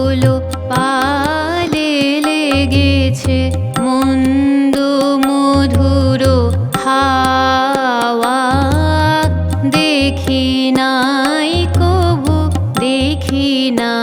গুলো পালে লেগেছে মন্দ মধুর হাওয়া। দেখি নাই কবু দেখি না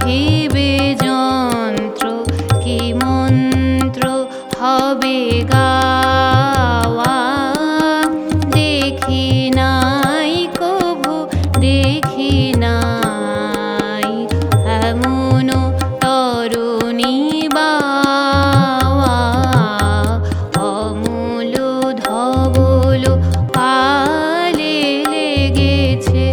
বাঁধিবে যন্ত্র, কি মন্ত্র হবে গাওয়া? দেখি নাই কভু দেখি নাই এমনও তরুণী বাওয়া। অমূল ধবল পালে লেগেছে